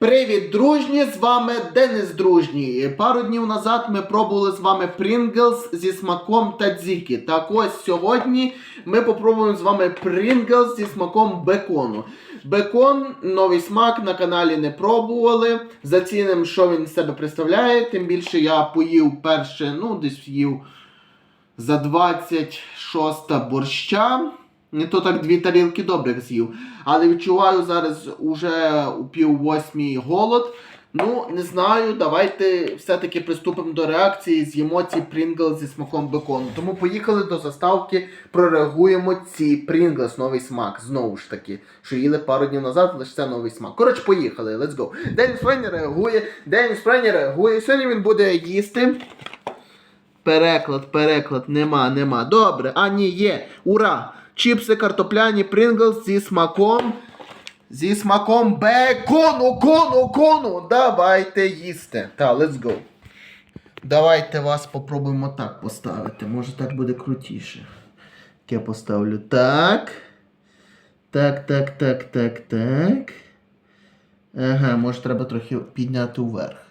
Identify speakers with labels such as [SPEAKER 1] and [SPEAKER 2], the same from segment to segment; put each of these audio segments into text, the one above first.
[SPEAKER 1] Привіт, дружні! З вами Денис Дружній. Пару днів назад ми пробували з вами Pringles зі смаком тадзіки. Так ось сьогодні ми попробуємо з вами Pringles зі смаком бекону. Бекон, новий смак на каналі не пробували. Зацінимо, що він з себе представляє. Тим більше я поїв перше, ну, десь їв за 26 борща. Не то так дві тарілки добрих з'їв. Але відчуваю зараз уже у пів восьмій голод. Ну, не знаю, давайте все-таки приступимо до реакції з емоцій Pringles зі смаком бекону. Тому поїхали до заставки, прореагуємо ці Pringles, новий смак. Знову ж таки, що їли пару днів назад, лише це новий смак. Коротше, поїхали, let's go. Деніс Френі реагує, Деніс Френі реагує. Сьогодні він буде їсти. Переклад, переклад, нема, нема. Добре, а ні, є. Ура! Чіпси картопляні Pringles зі смаком. Зі смаком бекону, кону, кону. Давайте їсти. Та, let's go. Давайте вас попробуємо так поставити. Може так буде крутіше. Я поставлю так. Так, так, так, так, так. Ага, може треба трохи підняти вверх.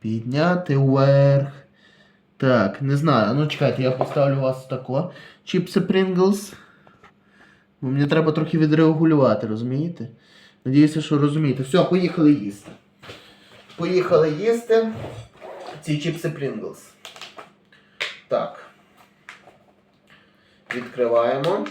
[SPEAKER 1] Підняти вверх. Так, не знаю. Ну чекайте, я поставлю вас тако. Чіпси Pringles. Бо мені треба трохи відрегулювати, розумієте? Надіюся, що розумієте. Все, поїхали їсти. Поїхали їсти ці чіпси Pringles. Так. Відкриваємо.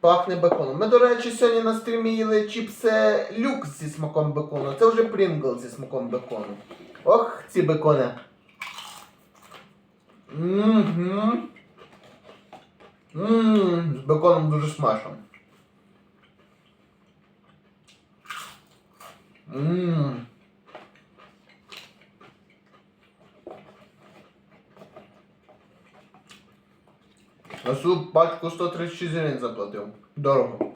[SPEAKER 1] Пахне беконом. Ми, до речі, сьогодні на стрімі їли чіпси люкс зі смаком бекону. Це вже Pringles зі смаком бекону. Ох, ці бекони. Мгм. Ммм, з беконом дуже смачно. Ммм. На суп пачку 136 гривень заплатив. Дорого.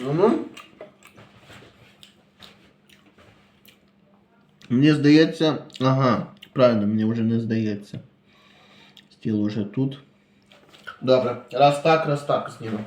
[SPEAKER 1] Ну. Мені здається. Ага, правильно, мені вже не здається. Стіл уже тут. Добре, раз так, раз так зніму.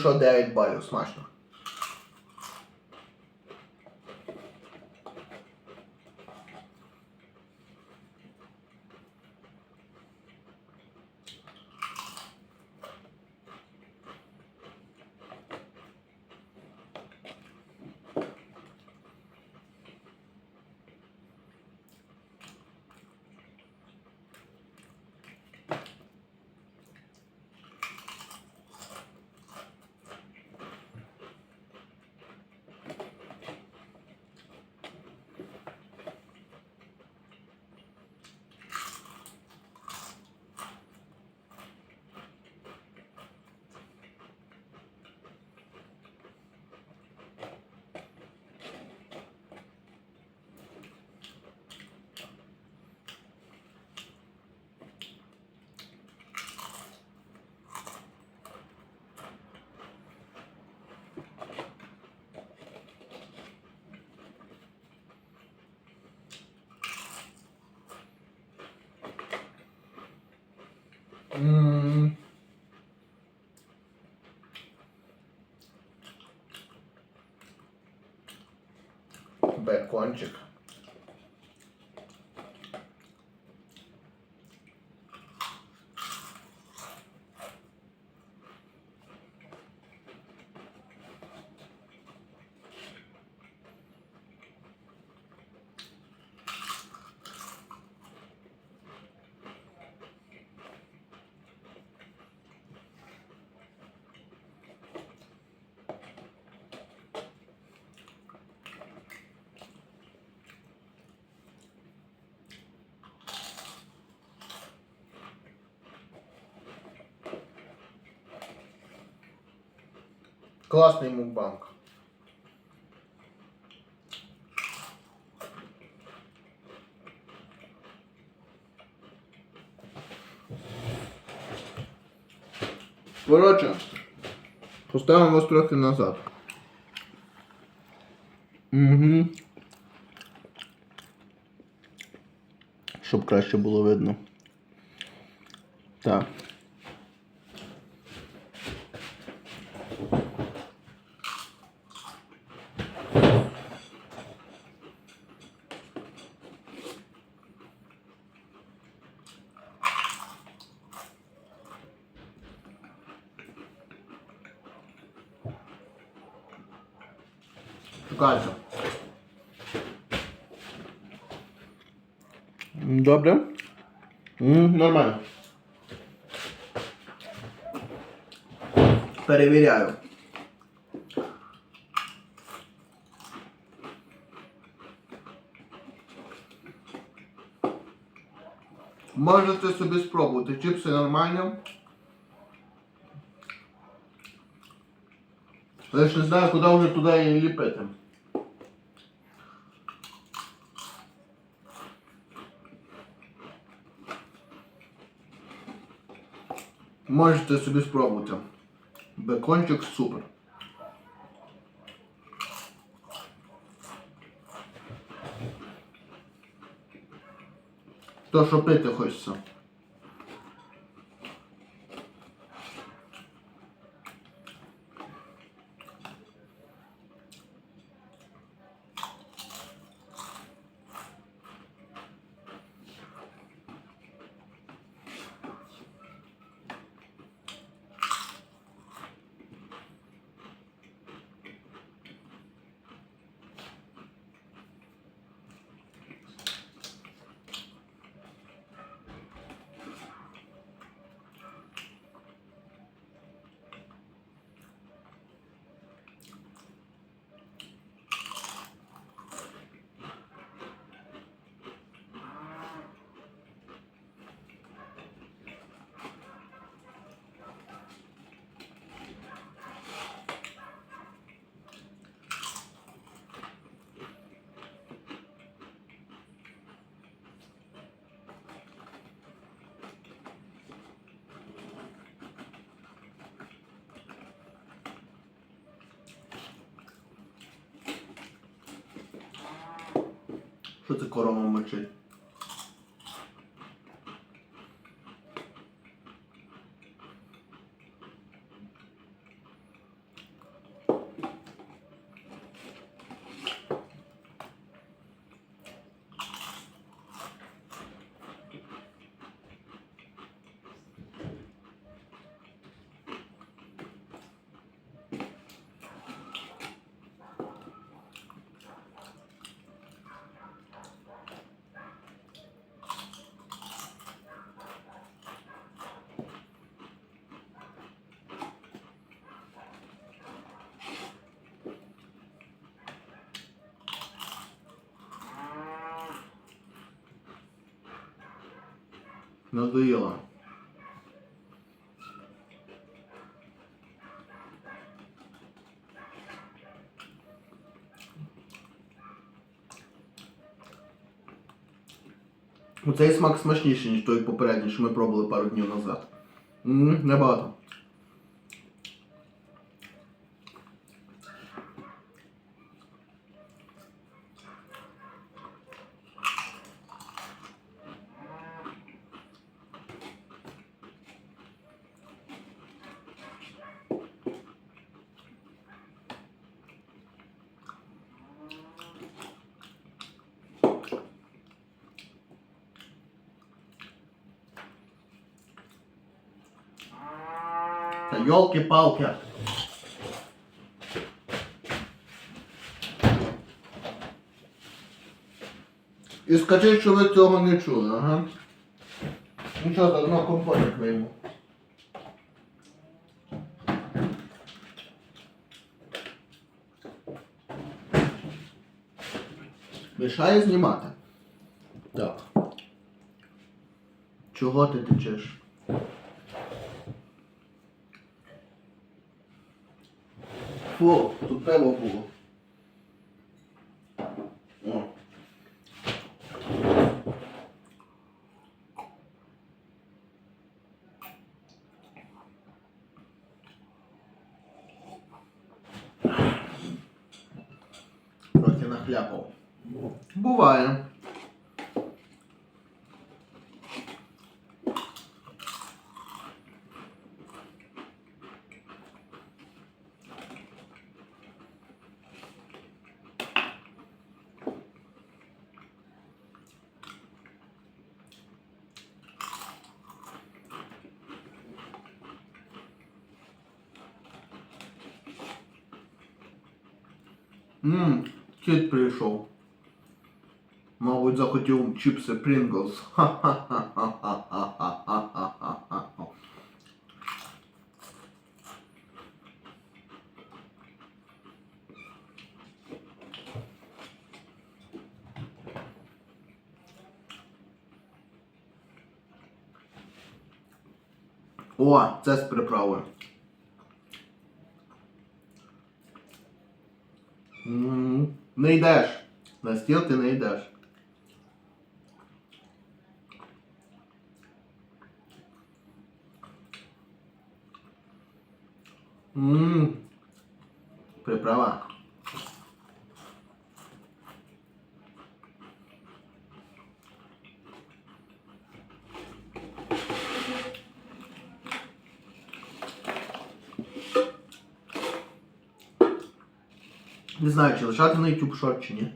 [SPEAKER 1] Що 9 балів, смачно. by conjugate класний мукбанк. Коротше, поставимо вас трохи назад. Угу. Щоб краще було видно. Так. Шукайте. Добре? М, Нормально. Перевіряю. Можете собі спробувати. Чипси нормальні. Я ж не знаю, куди вже туди її ліпити. Можете собі спробувати. Бекончик супер. То, що пити хочеться. Що це корова мочить? Надоело. Ну, Цей смак смачніший, ніж той попередній, що ми пробували пару днів назад. М, Небагато. Та йолки-палки. І скажіть, що ви цього не чули, ага. Ну що, заодно компотик вийму. Мішає знімати. Так. Чого ти течеш? флот, тут треба було. Ммм, кит пришел. Мабуть, захотів чіпси Pringles. Ха-ха-ха-ха. Не йдеш. На стіл ти не йдеш. Ммм. Приправа. Не знаю, чи лишати на YouTube шорт чи ні.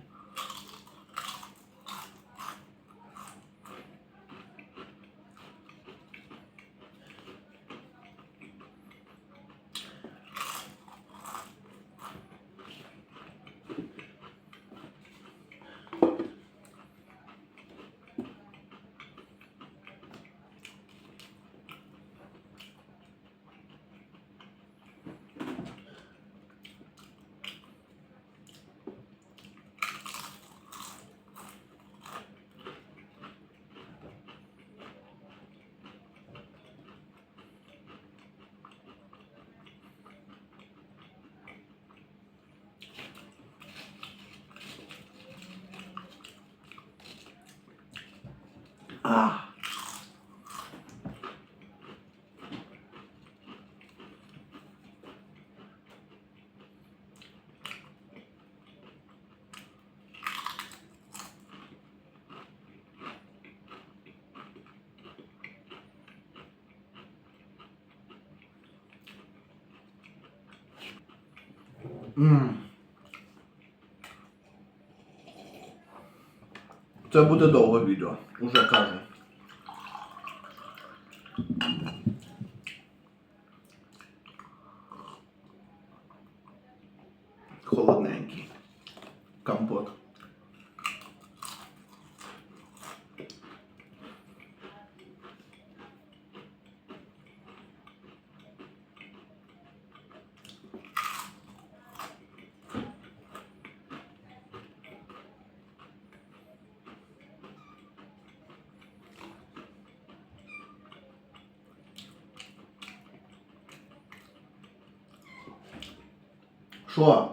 [SPEAKER 1] 啊嗯。Це буде довго відео, уже кажу. Холодненький. Компот. Що?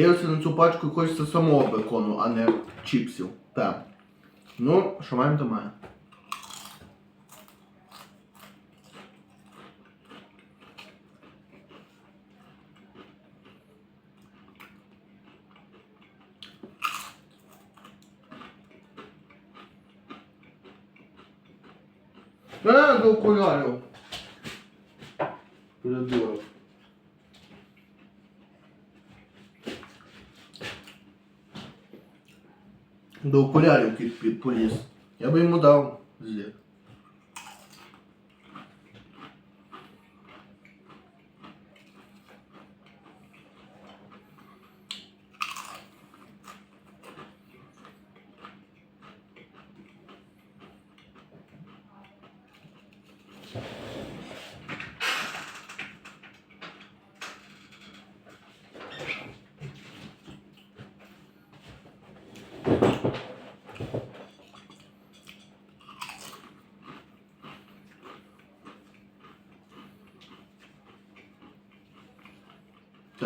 [SPEAKER 1] Дивишся на цю пачку хочеться самого бекону, а не чіпсів. Так. Ну, що маємо, то маємо. Е, до окулярів. Придурок. До окулярів кіт. Я би йому дав зір.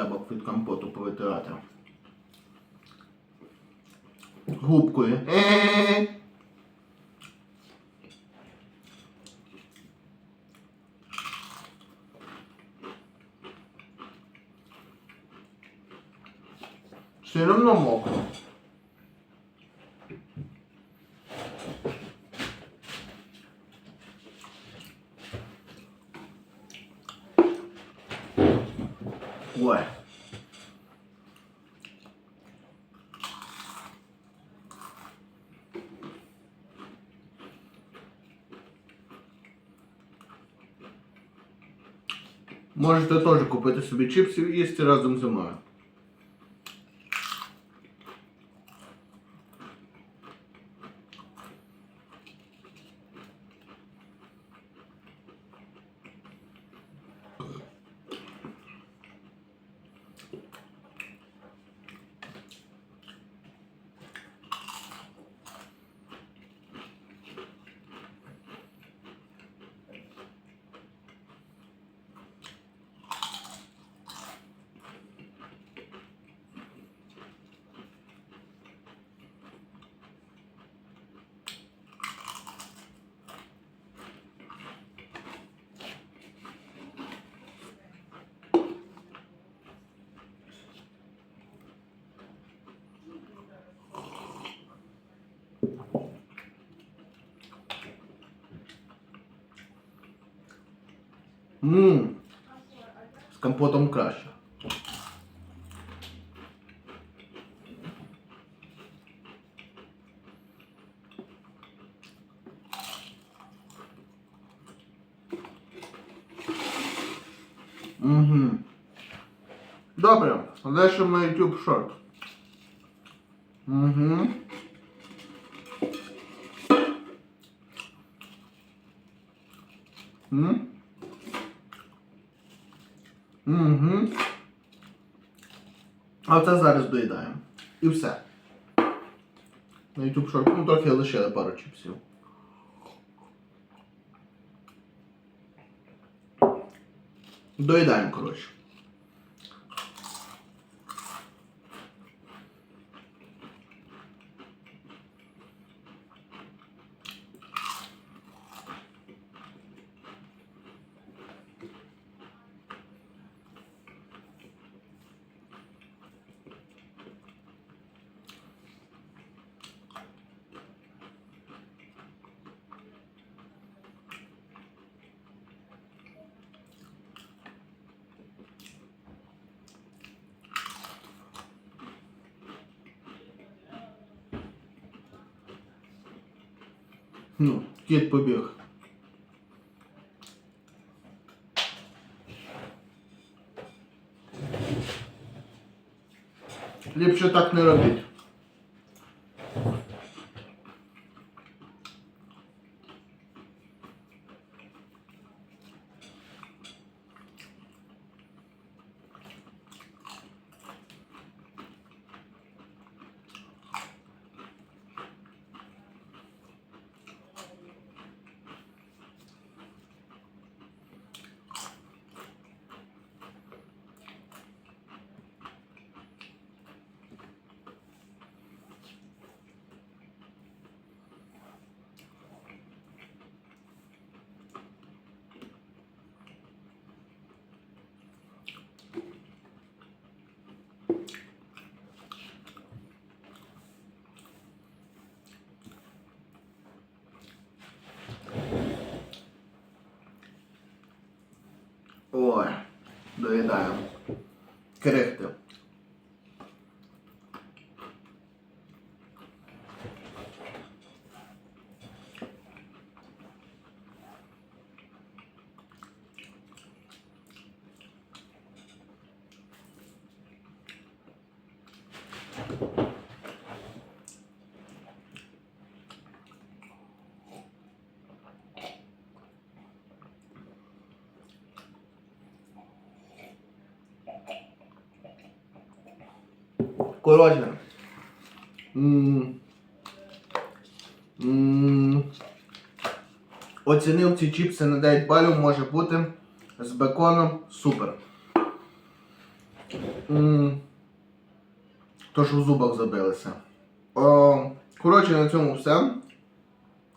[SPEAKER 1] Треба від компоту повитирати. Губкою. Все равно мокро. Можете теж купити собі чипсів і їсти разом зі мною. Ммм. З компотом краще. Угу. Добре, лишимо на YouTube шорт. Угу. М? Угу. А це зараз доїдаємо. І все. На YouTube шорт. Ну, трохи лишили пару чіпсів. Доїдаємо, коротше. Ну, кіт побіг. Ліпше так не робіть. Доїдаємо. Крихти. Коротше. Оцінив ці чіпси на 9 балів, може бути з беконом супер. м, то, що в зубах забилися. Коротше, на цьому все.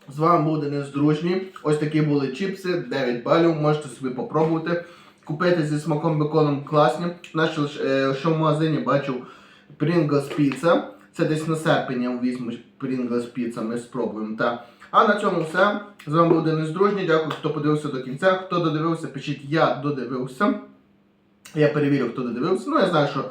[SPEAKER 1] З вами був Денис Дружній. Ось такі були чіпси, 9 балів, можете собі попробувати. Купити зі смаком беконом класні. Наш е, що в магазині бачив Pringles Pizza. Це десь на серпень я візьму Pringles Pizza, ми спробуємо. Та. А на цьому все. З вами був Денис Дружній. Дякую, хто подивився до кінця. Хто додивився, пишіть я додивився. Я перевірю, хто додивився. Ну, я знаю, що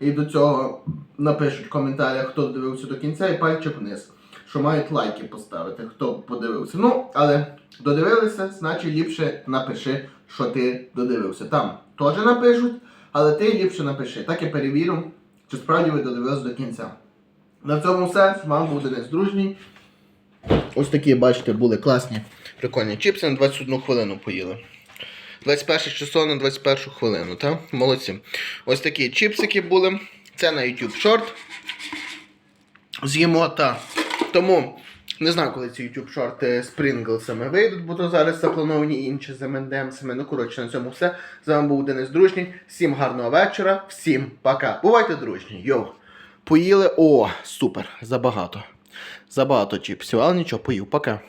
[SPEAKER 1] і до цього напишуть в коментарях, хто додивився до кінця, і пальчик вниз. Що мають лайки поставити, хто подивився. Ну, але додивилися, значить ліпше напиши, що ти додивився. Там теж напишуть, але ти ліпше напиши. Так я перевірю, чи справді ви додивилися до кінця. На цьому все. З вами був Денис Дружній. Ось такі, бачите, були класні, прикольні чіпси на 21 хвилину поїли. 21 число на 21 хвилину, так? Молодці. Ось такі чіпсики були. Це на YouTube Short. З'їмо та. Тому не знаю, коли ці YouTube шорти з Pringlesами вийдуть, бо то зараз заплановані інші з МНДМСами. Ну, коротше, на цьому все. З вами був Денис Дружній. Всім гарного вечора, всім пока. Бувайте дружні. Йоу. Поїли. О, супер, забагато. Забагато чіпсів, але нічого, поїв, пока.